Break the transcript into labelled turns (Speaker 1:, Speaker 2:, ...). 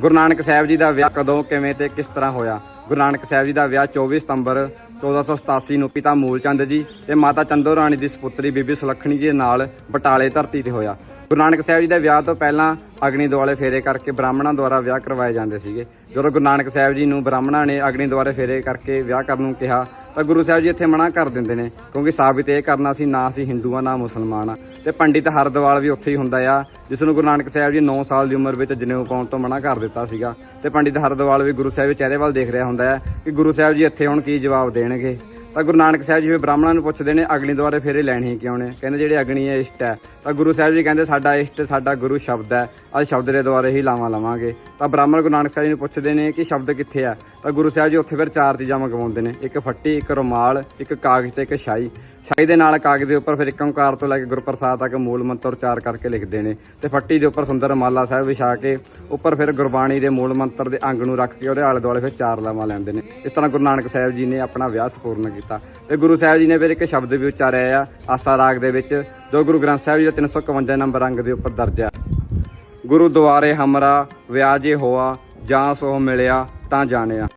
Speaker 1: ਗੁਰੂ ਨਾਨਕ ਸਾਹਿਬ ਜੀ ਦਾ ਵਿਆਹ ਕਦੋਂ, ਕਿਵੇਂ ਤੇ ਕਿਸ ਤਰ੍ਹਾਂ ਹੋਇਆ? ਗੁਰੂ ਨਾਨਕ ਸਾਹਿਬ ਜੀ ਦਾ ਵਿਆਹ 24 ਸਤੰਬਰ 1487 ਨੂੰ ਪਿਤਾ ਮੂਲਚੰਦ ਜੀ ਤੇ ਮਾਤਾ ਚੰਦੋ ਰਾਣੀ ਦੀ ਸੁਪੁੱਤਰੀ ਬੀਬੀ ਸੁਲੱਖਣੀ ਜੀ ਨਾਲ ਬਟਾਲੇ ਧਰਤੀ ਤੇ ਹੋਇਆ। ਗੁਰੂ ਨਾਨਕ ਸਾਹਿਬ ਜੀ ਦੇ ਵਿਆਹ ਤੋਂ ਪਹਿਲਾਂ ਅਗਨੀ ਦੁਆਲੇ ਫੇਰੇ ਕਰਕੇ ਬ੍ਰਾਹਮਣਾਂ ਦੁਆਰਾ ਵਿਆਹ ਕਰਵਾਏ ਜਾਂਦੇ ਸੀਗੇ। ਜਦੋਂ ਗੁਰੂ ਨਾਨਕ ਸਾਹਿਬ ਜੀ ਨੂੰ ਬ੍ਰਾਹਮਣਾਂ ਨੇ ਅਗਨੀ ਦੁਆਲੇ ਫੇਰੇ ਕਰਕੇ ਵਿਆਹ ਕਰਨ ਨੂੰ ਕਿਹਾ ਤਾਂ ਗੁਰੂ ਸਾਹਿਬ ਜੀ ਇੱਥੇ ਮਨਾ ਕਰ ਦਿੰਦੇ ਨੇ, ਕਿਉਂਕਿ ਸਾਬਿਤ ਇਹ ਕਰਨਾ ਸੀ, ਨਾ ਅਸੀਂ ਹਿੰਦੂ ਆ, ਨਾ ਮੁਸਲਮਾਨ ਆ। ਤੇ ਪੰਡਿਤ ਹਰਦਵਾਲ ਵੀ ਉੱਥੇ ਹੀ ਹੁੰਦਾ ਆ, ਜਿਸ ਨੂੰ ਗੁਰੂ ਨਾਨਕ ਸਾਹਿਬ ਜੀ 9 ਸਾਲ ਦੀ ਉਮਰ ਵਿੱਚ ਜਨੇਊ ਪਾਉਣ ਤੋਂ ਮਨਾ ਕਰ ਦਿੱਤਾ ਸੀਗਾ। ਤੇ ਪੰਡਿਤ ਹਰਦਵਾਲ ਵੀ ਗੁਰੂ ਸਾਹਿਬ ਦੇ ਚਿਹਰੇ ਵੱਲ ਦੇਖ ਰਿਹਾ ਹੁੰਦਾ ਹੈ ਕਿ ਗੁਰੂ ਸਾਹਿਬ ਜੀ ਇੱਥੇ ਹੁਣ ਕੀ ਜਵਾਬ ਦੇਣਗੇ। ਤਾਂ ਗੁਰੂ ਨਾਨਕ ਸਾਹਿਬ ਜੀ ਫਿਰ ਬ੍ਰਾਹਮਣਾਂ ਨੂੰ ਪੁੱਛਦੇ ਨੇ, ਅਗਨੀ ਦੁਆਰੇ ਫੇਰੇ ਲੈਣੇ ਹੀ ਕਿਉਂ ਨੇ? ਕਹਿੰਦੇ ਜਿਹੜੇ ਅਗਨੀ ਹੈ, ਇਸ਼ਟ ਹੈ। ਤਾਂ ਗੁਰੂ ਸਾਹਿਬ ਜੀ ਕਹਿੰਦੇ, ਸਾਡਾ ਇਸ਼ਟ, ਸਾਡਾ ਗੁਰੂ ਸ਼ਬਦ ਹੈ। ਅੱਜ ਸ਼ਬਦ ਦੇ ਦੁਆਰੇ ਹੀ ਲਾਵਾਂ ਲਵਾਂਗੇ। ਤਾਂ ਬ੍ਰਾਹਮਣ ਗੁਰੂ ਨਾਨਕ ਸਾਹਿਬ ਜੀ ਨੂੰ ਪੁੱਛਦੇ ਨੇ ਕਿ ਸ਼ਬਦ ਕਿੱਥੇ ਆ? ਤਾਂ ਗੁਰੂ ਸਾਹਿਬ ਜੀ ਉੱਥੇ ਫਿਰ ਚਾਰ ਚੀਜ਼ਾਂ ਮੰਗਵਾਉਂਦੇ ਨੇ। ਇੱਕ ਫੱਟੀ, ਇੱਕ ਰੁਮਾਲ, ਇੱਕ ਕਾਗਜ਼ ਤੇ ਇੱਕ ਸ਼ਾਈ। ਸ਼ਾਈ ਦੇ ਨਾਲ ਕਾਗਜ਼ ਦੇ ਉੱਪਰ ਫਿਰ ਇੱਕ ਓੰਕਾਰ ਤੋਂ ਲੈ ਕੇ ਗੁਰਪ੍ਰਸਾਦ ਤੱਕ ਮੂਲ ਮੰਤਰ ਉਚਾਰ ਕਰਕੇ ਲਿਖਦੇ ਨੇ। ਤੇ ਫੱਟੀ ਦੇ ਉੱਪਰ ਸੁੰਦਰ ਮਾਲਾ ਸਾਹਿਬ ਵਿਛਾ ਕੇ ਉੱਪਰ ਫਿਰ ਗੁਰਬਾਣੀ ਦੇ ਮੂਲ ਮੰਤਰ ਦੇ ਅੰਗ ਨੂੰ ਰੱਖ ਕੇ ਉਹਦੇ ਆਲੇ ਦੁਆਲੇ ਫਿਰ ਚਾਰ ਲਾਵਾਂ ਲੈਂਦੇ ਨੇ। ਇਸ ਤਰ੍ਹਾਂ ਗੁਰੂ ਨਾਨਕ ਸਾਹਿਬ ਜੀ ਨੇ ਆਪਣਾ ਵਿਆਹ ਸਪੂਰਨ ਕੀਤਾ। ਤੇ ਗੁਰੂ ਸਾਹਿਬ ਜੀ ਨੇ ਫਿਰ ਇੱਕ ਸ਼ਬਦ ਵੀ ਉਚਾਰਿਆ ਆ, ਆਸਾ ਰਾਗ ਦੇ ਵਿੱਚ, ਜੋ ਗੁਰੂ ਗ੍ਰੰਥ ਸਾਹਿਬ ਜੀ ਦਾ 351 ਨੰਬਰ ਅੰਗ ਦੇ ਉੱਪਰ ਦਰਜ ਹੈ ਗੁਰੂ ਦੁਆਰੇ ਹਮਰਾ ਵਿਆਜੇ ਹੋਆ ਜਾਂ ਸੋ ਮਿਲਿਆ ਤਾਂ ਜਾਣਿਆ।